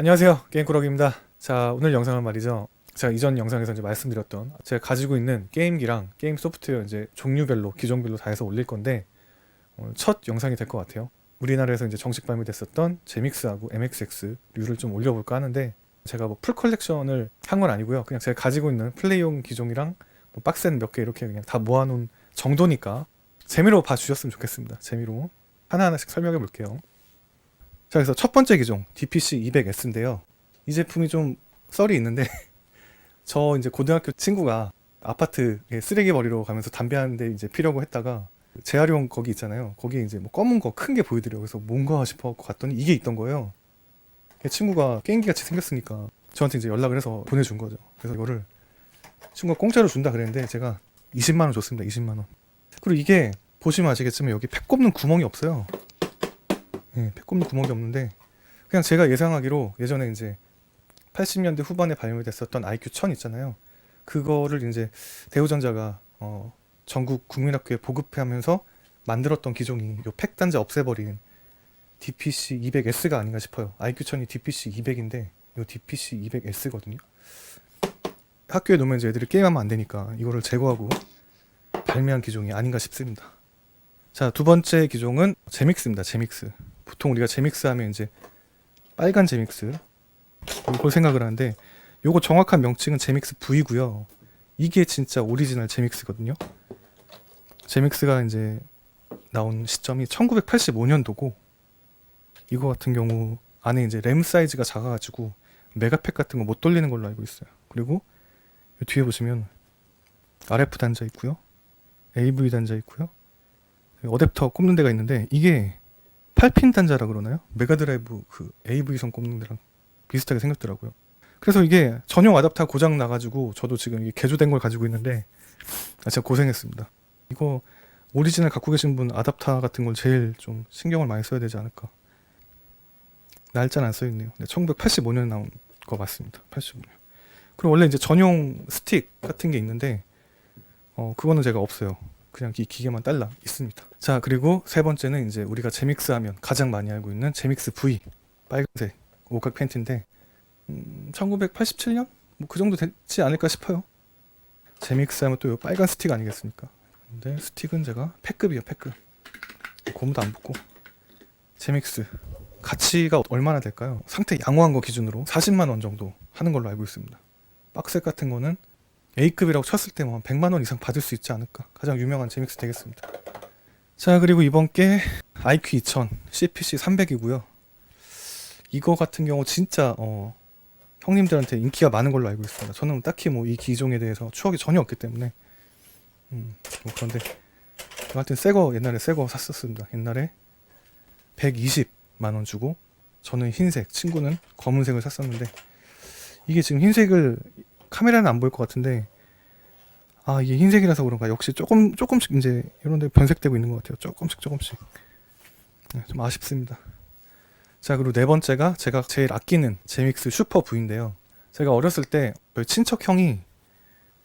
안녕하세요. 게임꾸러기입니다. 자 오늘 영상은 말이죠. 제가 이전 영상에서 이제 말씀드렸던 제가 가지고 있는 게임기랑 게임 소프트웨어 이제 종류별로 기종별로 다 해서 올릴 건데 첫 영상이 될 것 같아요. 우리나라에서 이제 정식 발매됐었던 제믹스하고 MXX류를 좀 올려볼까 하는데 제가 뭐 풀 컬렉션을 한 건 아니고요. 그냥 제가 가지고 있는 플레이용 기종이랑 뭐 박스는 몇 개 이렇게 그냥 다 모아놓은 정도니까 재미로 봐주셨으면 좋겠습니다. 재미로 하나하나씩 설명해 볼게요 자, 그래서 첫 번째 기종 DPC 200S인데요. 이 제품이 좀 썰이 있는데 저 이제 고등학교 친구가 아파트에 쓰레기 버리러 가면서 담배 하는데 이제 피려고 했다가 재활용 거기 있잖아요. 거기에 이제 뭐 검은 거 큰 게 보이더라고요. 그래서 뭔가 싶어 갔더니 이게 있던 거예요. 그 친구가 게임기 같이 생겼으니까 저한테 이제 연락을 해서 보내준 거죠. 그래서 이거를 친구가 공짜로 준다 그랬는데 제가 20만 원 줬습니다. 20만 원. 그리고 이게 보시면 아시겠지만 여기 팩 꼽는 구멍이 없어요. 예, 팩 꼽는 구멍이 없는데 그냥 제가 예상하기로 예전에 이제 80년대 후반에 발매됐었던 IQ 1000 있잖아요. 그거를 이제 대우전자가 어, 전국 국민학교에 보급하면서 만들었던 기종이 요 팩 단자 없애버린 DPC 200S가 아닌가 싶어요. IQ 1000이 DPC 200인데 요 DPC 200S거든요. 학교에 놓으면 이제 애들이 게임하면 안 되니까 이거를 제거하고 발매한 기종이 아닌가 싶습니다. 자, 두 번째 기종은 제믹스입니다. 제믹스. 보통 우리가 제믹스 하면 이제 빨간 제믹스 이걸 생각을 하는데 요거 정확한 명칭은 제믹스 V고요. 이게 진짜 오리지널 제믹스거든요. 제믹스가 이제 나온 시점이 1985년도고 이거 같은 경우 안에 이제 램 사이즈가 작아가지고 메가팩 같은 거 못 돌리는 걸로 알고 있어요. 그리고 요 뒤에 보시면 RF 단자 있고요. AV 단자 있고요. 어댑터 꼽는 데가 있는데 이게 8핀 단자라 그러나요? 메가드라이브 그 AV선 꼽는 데랑 비슷하게 생겼더라고요. 그래서 이게 전용 아답터 고장 나가지고 저도 지금 이게 개조된 걸 가지고 있는데 아, 진짜 고생했습니다. 이거 오리지널 갖고 계신 분 아답터 같은 걸 제일 좀 신경을 많이 써야 되지 않을까. 날짜는 안 써있네요. 네, 1985년에 나온 거 맞습니다. 85년. 그리고 원래 이제 전용 스틱 같은 게 있는데 어 그거는 제가 없어요. 그냥 이 기계만 딸라 있습니다. 자 그리고 세 번째는 이제 우리가 제믹스 하면 가장 많이 알고 있는 제믹스 V 빨간색 오각 팬티인데 음, 1987년 뭐 그 정도 됐지 않을까 싶어요. 제믹스 하면 또요 빨간 스틱 아니겠습니까? 근데 스틱은 제가 패급이요 패급 고무도 안 붙고 제믹스 가치가 얼마나 될까요? 상태 양호한 거 기준으로 40만 원 정도 하는 걸로 알고 있습니다. 박스 같은 거는 A급이라고 쳤을 때뭐 100만 원 이상 받을 수 있지 않을까. 가장 유명한 제믹스 되겠습니다. 자, 그리고 이번 게 IQ 2000 CPC 300이고요. 이거 같은 경우 진짜 어, 형님들한테 인기가 많은 걸로 알고 있습니다. 저는 딱히 뭐 이 기종에 대해서 추억이 전혀 없기 때문에 음, 뭐 그런데 하여튼 새거 옛날에 새거 샀었습니다. 옛날에 120만 원 주고 저는 흰색, 친구는 검은색을 샀었는데 이게 지금 흰색을 카메라는 안 보일 것 같은데 아 이게 흰색이라서 그런가? 역시 조금 조금씩 이제 이런데 변색되고 있는 것 같아요. 조금씩 조금씩. 네, 좀 아쉽습니다. 자 그리고 네 번째가 제가 제일 아끼는 제믹스 슈퍼 V인데요. 제가 어렸을 때 친척 형이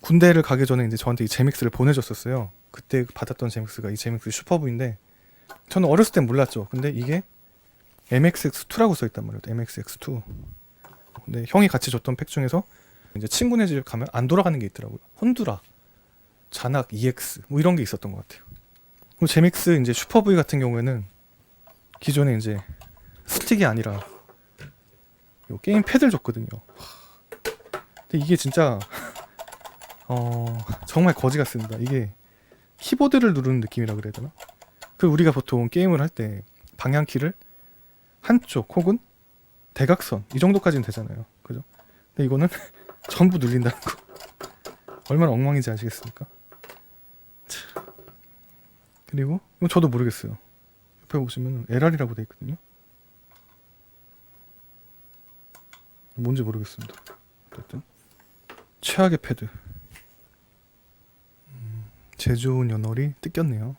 군대를 가기 전에 이제 저한테 이 제믹스를 보내줬었어요. 그때 받았던 제믹스가 이 제믹스 슈퍼 V인데 저는 어렸을 땐 몰랐죠. 근데 이게 MXX2라고 써있단 말이에요. MXX2 근데 형이 같이 줬던 팩 중에서 이제 친구네 집 가면 안 돌아가는 게 있더라고요. 혼두라, 잔악 EX 뭐 이런 게 있었던 것 같아요. 그리고 제믹스 이제 슈퍼V 같은 경우에는 기존에 이제 스틱이 아니라 요 게임 패드를 줬거든요. 근데 이게 진짜 어 정말 거지 같습니다. 이게 키보드를 누르는 느낌이라 그래야 되나? 그 우리가 보통 게임을 할 때 방향키를 한쪽 혹은 대각선 이 정도까지는 되잖아요. 그죠? 근데 이거는 전부 눌린다는 거. 얼마나 엉망인지 아시겠습니까? 차. 그리고 저도 모르겠어요. 옆에 보시면 LR이라고 돼 있거든요. 뭔지 모르겠습니다. 어쨌든 최악의 패드. 음, 제조운 연월이 뜯겼네요.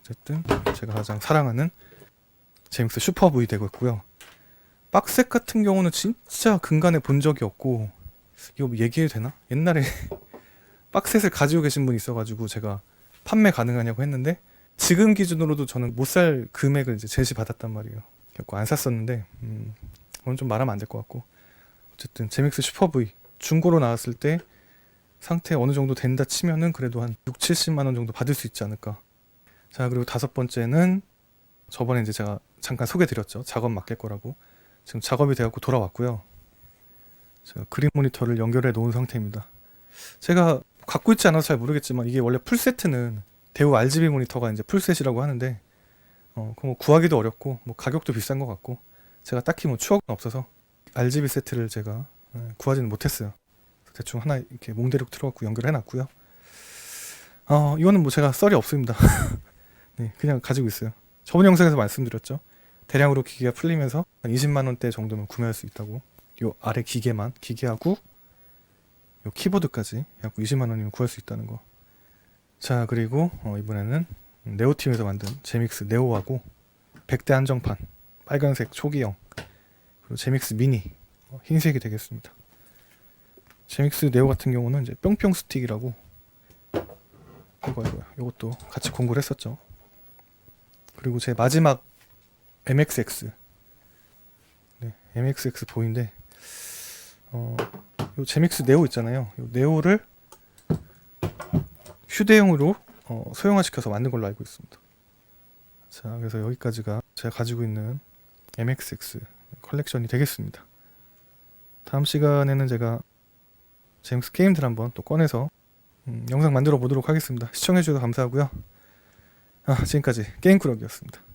어쨌든 제가 가장 사랑하는 제임스 슈퍼 V 되고 있고요. 박색 같은 경우는 진짜 근간에 본 적이 없고 이거 뭐 얘기해도 되나? 옛날에 박셋을 가지고 계신 분이 있어가지고 제가 판매 가능하냐고 했는데 지금 기준으로도 저는 못 살 금액을 이제 제시 받았단 말이에요. 결국 안 샀었는데 음, 그건 좀 말하면 안 될 것 같고 어쨌든 제믹스 슈퍼 V 중고로 나왔을 때 상태 어느 정도 된다 치면은 그래도 한 6, 70만 원 정도 받을 수 있지 않을까. 자 그리고 다섯 번째는 저번에 이제 제가 잠깐 소개드렸죠. 작업 맡길 거라고. 지금 작업이 되었고 돌아왔고요. 제가 그림 모니터를 연결해 놓은 상태입니다. 제가 갖고 있지 않아서 잘 모르겠지만 이게 원래 풀세트는 대우 RGB 모니터가 이제 풀셋이라고 하는데 어, 뭐 구하기도 어렵고 뭐 가격도 비싼 것 같고 제가 딱히 뭐 추억은 없어서 RGB 세트를 제가 예, 구하지는 못했어요. 대충 하나 이렇게 몽대륙 틀어갖고 연결해 놨고요. 어, 이거는 뭐 제가 썰이 없습니다. 네, 그냥 가지고 있어요. 저번 영상에서 말씀드렸죠. 대량으로 기계가 풀리면서 한 20만 원대 정도면 구매할 수 있다고. 요 아래 기계만 기계하고 요 키보드까지 약 20만 원이면 구할 수 있다는 거. 자 그리고 어, 이번에는 네오팀에서 만든 제믹스 네오하고 100대 한정판 빨간색 초기형 그리고 제믹스 미니 어, 흰색이 되겠습니다. 제믹스 네오 같은 경우는 이제 뿅뿅 스틱이라고 이거 이거 이것도 같이 공부를 했었죠. 그리고 제 마지막 MXX 네, MXX 보인데 어, 요 제믹스 네오 있잖아요. 요 네오를 휴대용으로 어, 소형화시켜서 만든 걸로 알고 있습니다. 자, 그래서 여기까지가 제가 가지고 있는 MXX 컬렉션이 되겠습니다. 다음 시간에는 제가 제임스 게임들 한번 또 꺼내서 음, 영상 만들어 보도록 하겠습니다. 시청해주셔서 감사하고요. 아, 지금까지 게임꾸러기였습니다.